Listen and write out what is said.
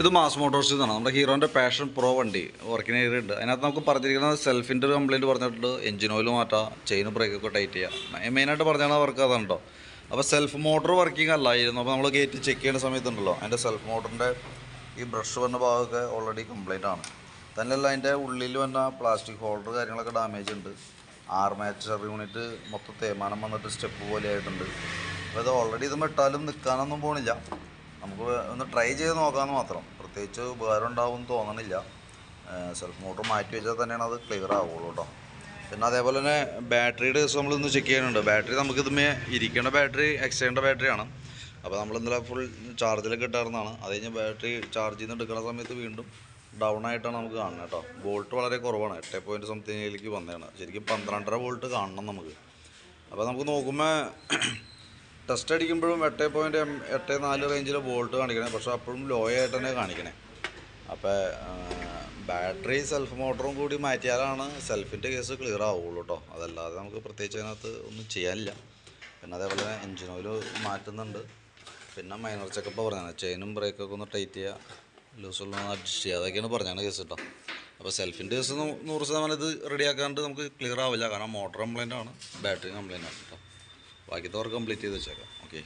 ഇത് mass Motors എന്നാണ് നമ്മുടെ ഹീറോന്റെ പാഷൻ പ്രോ വണ്ടി വർക്കിംഗ് വർക്കിന് ഉണ്ട്. അതിനകത്ത് നമുക്ക് പറഞ്ഞിരിക്കുന്നത് സെൽഫിന്റെ ഒരു കംപ്ലയിന്റ് പറഞ്ഞിട്ടുണ്ട്. എഞ്ചിൻ ഓയിൽ മാറ്റാം ചെയിൻ ബ്രേക്കൊക്കെ ടൈറ്റ് ചെയ്യുക മെയിനായിട്ട് പറഞ്ഞാൽ വർക്ക് അതാണ് കേട്ടോ അപ്പോൾ സെൽഫ് മോട്ടോർ വർക്കിംഗ് അല്ലായിരുന്നു അപ്പോൾ നമ്മൾ ഗേറ്റ് ചെക്ക് ചെയ്യുന്ന സമയത്തുണ്ടല്ലോ. അതിന്റെ സെൽഫ് മോട്ടറിന്റെ ഈ ബ്രഷ് വന്ന ഭാഗമൊക്കെ ഓൾറെഡി കംപ്ലൈന്റ് ആണ്. തന്നെയല്ല അതിന്റെ ഉള്ളിൽ വന്ന പ്ലാസ്റ്റിക് ഹോൾഡർ കാര്യങ്ങളൊക്കെ ഡാമേജ് ഉണ്ട്. ആർമേച്ചർ യൂണിറ്റ് മൊത്തം തേമാനം വന്നിട്ട് സ്റ്റെപ്പ് പോലെ ആയിട്ടുണ്ട് അപ്പോൾ ഇത് ഓൾറെഡി ഇത് മെട്ടാലും നിൽക്കാനൊന്നും പോണില്ല. നമുക്ക് ഒന്ന് ട്രൈ ചെയ്ത് നോക്കാമെന്ന് മാത്രം. പ്രത്യേകിച്ച് ഉപകാരം ഉണ്ടാവും തോന്നണില്ല. സെൽഫ് മോട്ടർ മാറ്റി വെച്ചാൽ തന്നെയാണ് അത് ക്ലിയർ ആവുള്ളൂ കേട്ടോ പിന്നെ അതേപോലെ തന്നെ ബാറ്ററിയുടെ ദിവസം നമ്മളിന്ന് ചെക്ക് ചെയ്യാനുണ്ട്. ബാറ്ററി നമുക്ക് ഇതുമേ ഇരിക്കേണ്ട ബാറ്ററി എക്സ്റ്റേണ്ട ബാറ്ററിയാണ് അപ്പോൾ നമ്മൾ ഇന്നലെ ഫുൾ ചാർജിലൊക്കെ ഇട്ടായിരുന്നതാണ്. അത് കഴിഞ്ഞ് ബാറ്ററി ചാർജ് ചെയ്ത് എടുക്കുന്ന സമയത്ത് വീണ്ടും ഡൗൺ ആയിട്ടാണ് നമുക്ക് കാണുന്നത് കേട്ടോ വോൾട്ട് വളരെ കുറവാണ്. എട്ട് പോയിന്റ് സംതിങ്ങിലേക്ക് വന്നതാണ്. ശരിക്കും പന്ത്രണ്ടര വോൾട്ട് കാണണം നമുക്ക്. അപ്പോൾ നമുക്ക് നോക്കുമ്പോൾ ടെസ്റ്റ് അടിക്കുമ്പോഴും എട്ട് പോയിന്റ് എം എട്ട് നാല് റേഞ്ചിൽ വോൾട്ട് കാണിക്കണേ. പക്ഷേ അപ്പോഴും ലോ ആയിട്ട് തന്നെ കാണിക്കണേ അപ്പോൾ ബാറ്ററി സെൽഫ് മോട്ടറും കൂടി മാറ്റിയാലാണ് സെൽഫിന്റെ കേസ് ക്ലിയർ ആവുള്ളൂ കേട്ടോ അതല്ലാതെ നമുക്ക് പ്രത്യേകിച്ച് അതിനകത്ത് ഒന്നും ചെയ്യാനില്ല. പിന്നെ അതേപോലെ തന്നെ എഞ്ചിൻ ഓയിൽ മാറ്റുന്നുണ്ട്. പിന്നെ മൈനർ ചെക്കപ്പ് പറഞ്ഞാണ് ചെയിനും ബ്രേക്കൊക്കെ ഒന്ന് ടൈറ്റ് ചെയ്യുക ലൂസുള്ള അഡ്ജസ്റ്റ് ചെയ്യുക അതൊക്കെയാണ് പറഞ്ഞാണ് കേസ് കേട്ടോ അപ്പോൾ സെൽഫിന്റെ കേസ് നൂറ് ശതമാനം ഇത് റെഡിയാക്കാണ്ട് നമുക്ക് ക്ലിയർ ആവില്ല. കാരണം മോട്ടർ കംപ്ലൈന്റ് ആണ് ബാറ്ററി കംപ്ലൈന്റ് ആണ് കേട്ടോ വർക്ക് കംപ്ലീറ്റ് ചെയ്ത് വെച്ചേക്കാം. ഓക്കെ